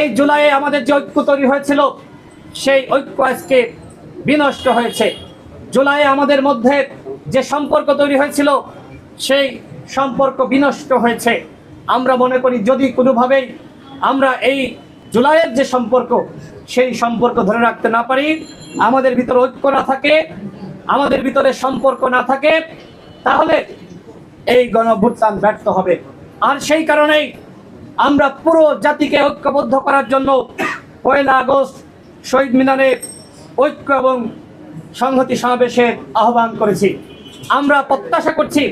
এই জুলাইয়ে আমাদের যে ঐক্য তৈরি হয়েছিল, সেই ঐক্য আজকে বিনষ্ট হয়েছে। জুলাইয়ে আমাদের মধ্যে যে সম্পর্ক তৈরি হয়েছিল, সেই সম্পর্ক বিনষ্ট হয়েছে। আমরা মনে করি যদি কোনোভাবেই আমরা এই জুলাইয়ের যে সম্পর্ক, সেই সম্পর্ক ধরে রাখতে না পারি, আমাদের ভিতরে ঐক্য না থাকে, আমাদের ভিতরে সম্পর্ক না থাকে, তাহলে এই গণভুত্থান ব্যর্থ হবে। আর সেই কারণেই আমরা পুরো জাতিকে ঐক্যবদ্ধ করার জন্য পয়লা আগস্ট শহীদ মিনারে ঐক্য এবং সংহতি সমাবেশের আহ্বান করেছি। আমরা প্রত্যাশা করছি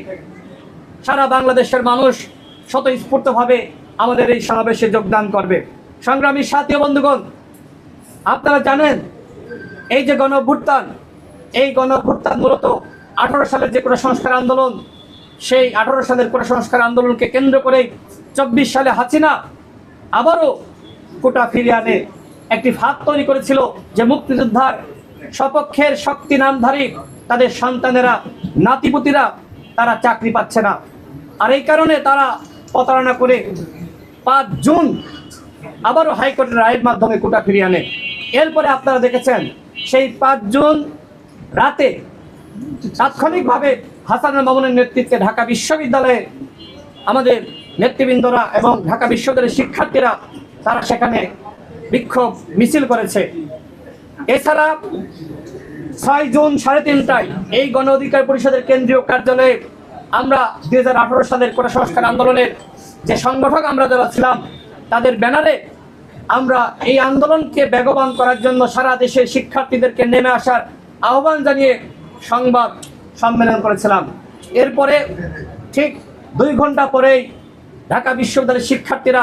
সারা বাংলাদেশের মানুষ স্বতঃস্ফূর্তভাবে আমাদের এই সমাবেশে যোগদান করবে। সংগ্রামী সাথী বন্ধুগণ, আপনারা জানেন, এই যে গণভুত্থান এই গণভুত্থান মূলত আঠারো সালের যে কোনো সংস্কার আন্দোলন, সেই আঠারো সালের কোনো সংস্কার আন্দোলনকে কেন্দ্র করে চব্বিশ সালে হাসিনা আবারও কোটা ফিরিয়ে আনে। একটি ফাঁদ তৈরি করেছিল যে মুক্তিযোদ্ধার সপক্ষের শক্তি নামধারী তাদের সন্তানেরা, নাতিপুতিরা, তারা চাকরি পাচ্ছে না। আর এই কারণে তারা প্রতারণা করে পাঁচ জুন আবারও হাইকোর্টের রায়ের মাধ্যমে কোটা ফিরিয়ে আনে। এরপরে আপনারা দেখেছেন, সেই পাঁচ জুন রাতে তাৎক্ষণিকভাবে হাসানুল মামুনের নেতৃত্বে ঢাকা বিশ্ববিদ্যালয়ে আমাদের নেতৃবৃন্দরা এবং ঢাকা বিশ্ববিদ্যালয়ের শিক্ষার্থীরা তারা সেখানে বিক্ষোভ মিছিল করেছে। এছাড়া ছয় জুন সাড়ে তিনটায় এই গণ অধিকার পরিষদের কেন্দ্রীয় কার্যালয়ে আমরা দুই হাজার আঠারো সালের কোটা সংস্কার আন্দোলনের যে সংগঠক আমরা যারা ছিলাম, তাদের ব্যানারে আমরা এই আন্দোলনকে বেগবান করার জন্য সারা দেশের শিক্ষার্থীদেরকে নেমে আসার আহ্বান জানিয়ে সংবাদ সম্মেলন করেছিলাম। এরপরে ঠিক দুই ঘণ্টা পরেই ঢাকা বিশ্ববিদ্যালয়ের শিক্ষার্থীরা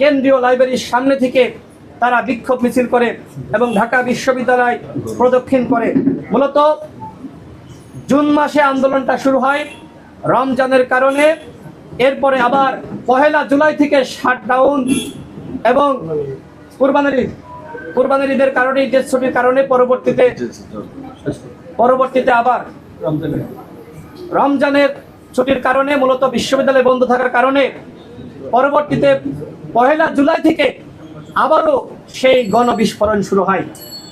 কেন্দ্রীয় লাইব্রেরির সামনে থেকে তারা বিক্ষোভ মিছিল করে এবং ঢাকা বিশ্ববিদ্যালয় প্রদক্ষিণ করে। মূলত জুন মাসে আন্দোলনটা শুরু হয় রমজানের কারণে। এরপরে আবার পহেলা জুলাই থেকে শাটডাউন এবং কুরবানির ঈদ কুরবানির ঈদের কারণে, ঈদের ছুটির কারণে পরবর্তীতে পরবর্তীতে আবার রমজানের ছুটির কারণে, মূলত বিশ্ববিদ্যালয় বন্ধ থাকার কারণে পরবর্তীতে পহেলা জুলাই থেকে আবারও সেই গণবিস্ফোরণ শুরু হয়।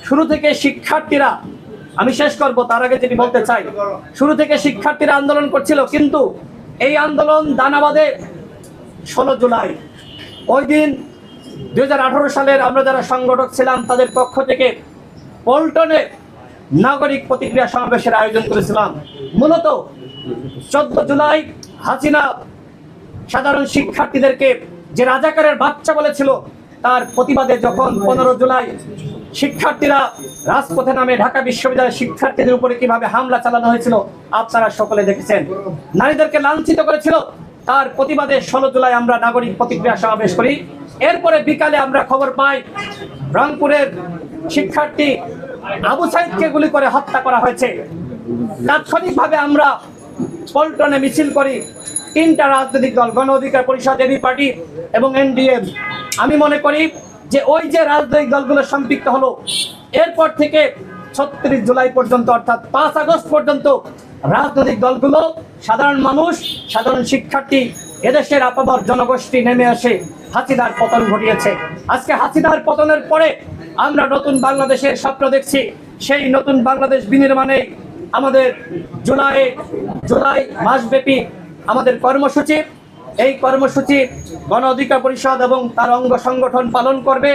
শুরু থেকে শিক্ষার্থীরা, আমি শেষ করব, তার আগে যেটি বলতে চাই, শুরু থেকে শিক্ষার্থীরা আন্দোলন করছিল, কিন্তু এই আন্দোলন দানাবাদে ষোলো জুলাই। ওই দিন দু হাজার আঠারো সালের আমরা যারা সংগঠক ছিলাম, তাদের পক্ষ থেকে পল্টনে নাগরিক প্রতিক্রিয়া সমাবেশের আয়োজন করেছিলাম। মূলত চোদ্দ জুলাই হাসিনা সাধারণ শিক্ষার্থীদেরকে যে রাজাকারের বাচ্চা বলেছিল, তার প্রতিবাদে যখন পনেরো জুলাই শিক্ষার্থীরা রাজপথে নামে ঢাকা বিশ্ববিদ্যালয়ের শিক্ষার্থীদের উপরে কীভাবে হামলা চালানো হয়েছিল, আপনারা সকলে দেখেছেন। নারীদেরকে লাঞ্ছিত করেছিল, তার প্রতিবাদে ষোলো জুলাই আমরা নাগরিক প্রতিক্রিয়া সমাবেশ করি। এরপরে বিকালে আমরা খবর পাই, রংপুরের শিক্ষার্থী আবু সাইদকে গুলি করে হত্যা করা হয়েছে। তাৎক্ষণিকভাবে আমরা পল্টনে মিছিল করি তিনটা রাজনৈতিক দল, গণ অধিকার পরিষদ, এবি পার্টি এবং এনডিএম। আমি মনে করি যে ওই যে রাজনৈতিক দলগুলো সম্পৃক্ত হলো, এরপর থেকে ছত্রিশ জুলাই পর্যন্ত, অর্থাৎ পাঁচ আগস্ট পর্যন্ত রাজনৈতিক দলগুলো সাধারণ মানুষ, সাধারণ শিক্ষার্থী এদেশের আপামর জনগোষ্ঠী নেমে আসে হাসিদার পতন ঘটিয়েছে। আজকে হাসিদার পতনের পরে আমরা নতুন বাংলাদেশের স্বপ্ন দেখছি, সেই নতুন বাংলাদেশ বিনির্মাণে আমাদের জুলাই জুলাই মাসব্যাপী আমাদের কর্মসূচি এই কর্মসূচি গণ অধিকার পরিষদ এবং তার অঙ্গ সংগঠন পালন করবে।